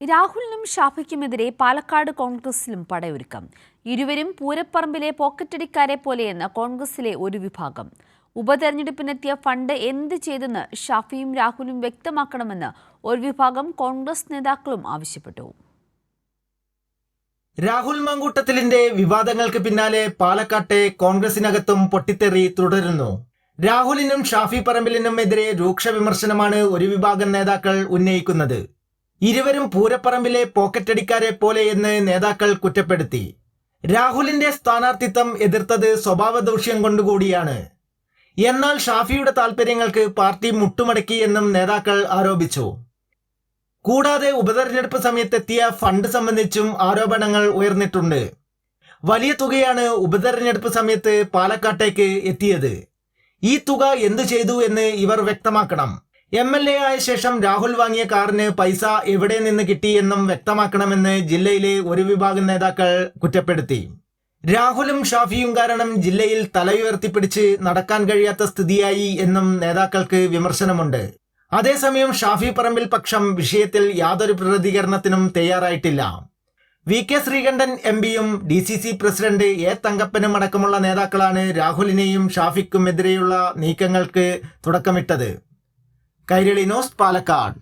രാഹുലിനും ഷാഫിക്കുമെതിരെ പാലക്കാട് കോൺഗ്രസിലും പടയൊരുക്കം. ഇരുവരും പൂരപ്പറമ്പിലെ പോക്കറ്റടിക്കാരെ പോലെയെന്ന് കോൺഗ്രസിലെ ഒരു വിഭാഗം. ഉപതെരഞ്ഞെടുപ്പിനെത്തിയ ഫണ്ട് എന്ത് ചെയ്തെന്ന് ഷാഫിയും രാഹുലും വ്യക്തമാക്കണമെന്ന് ഒരു വിഭാഗം കോൺഗ്രസ് നേതാക്കളും ആവശ്യപ്പെട്ടു. രാഹുൽ മങ്കൂട്ടത്തിലിന്റെ വിവാദങ്ങൾക്ക് പിന്നാലെ പാലക്കാട്ടെ കോൺഗ്രസിനകത്തും പൊട്ടിത്തെറി തുടരുന്നു. രാഹുലിനും ഷാഫി പറമ്പിലിനും എതിരെ രൂക്ഷ വിമർശനമാണ് ഒരു വിഭാഗം നേതാക്കൾ ഉന്നയിക്കുന്നത്. ഇരുവരും പൂരപ്പറമ്പിലെ പോക്കറ്റടിക്കാരെ പോലെ എന്ന് നേതാക്കൾ കുറ്റപ്പെടുത്തി. രാഹുലിന്റെ സ്ഥാനാർത്ഥിത്വം എതിർത്തത് സ്വഭാവ ദൂഷ്യം കൊണ്ടുകൂടിയാണ്. എന്നാൽ ഷാഫിയുടെ താൽപര്യങ്ങൾക്ക് പാർട്ടി മുട്ടുമടക്കി എന്നും നേതാക്കൾ ആരോപിച്ചു. കൂടാതെ ഉപതെരഞ്ഞെടുപ്പ് സമയത്തെത്തിയ ഫണ്ട് സംബന്ധിച്ചും ആരോപണങ്ങൾ ഉയർന്നിട്ടുണ്ട്. വലിയ തുകയാണ് ഉപതെരഞ്ഞെടുപ്പ് സമയത്ത് പാലക്കാട്ടേക്ക് എത്തിയത്. ഈ തുക എന്തു ചെയ്തു എന്ന് ഇവർ വ്യക്തമാക്കണം. എം എൽ എ ആയ ശേഷം രാഹുൽ വാങ്ങിയ കാറിന് പൈസ എവിടെ നിന്ന് കിട്ടി എന്നും വ്യക്തമാക്കണമെന്ന് ജില്ലയിലെ ഒരു വിഭാഗം നേതാക്കൾ കുറ്റപ്പെടുത്തി. രാഹുലും ഷാഫിയും കാരണം ജില്ലയിൽ തലയുയർത്തിപ്പിടിച്ച് നടക്കാൻ കഴിയാത്ത സ്ഥിതിയായി എന്നും നേതാക്കൾക്ക് വിമർശനമുണ്ട്. അതേസമയം ഷാഫി പറമ്പിൽ പക്ഷം വിഷയത്തിൽ യാതൊരു പ്രതികരണത്തിനും തയ്യാറായിട്ടില്ല. വി കെ ശ്രീകണ്ഠൻ എം പിയും D C C president A തങ്കപ്പനും അടക്കമുള്ള നേതാക്കളാണ് രാഹുലിനെയും ഷാഫിക്കുമെതിരെയുള്ള നീക്കങ്ങൾക്ക് തുടക്കമിട്ടത്. കൈരളി ന്യൂസ് പാലക്കാട്.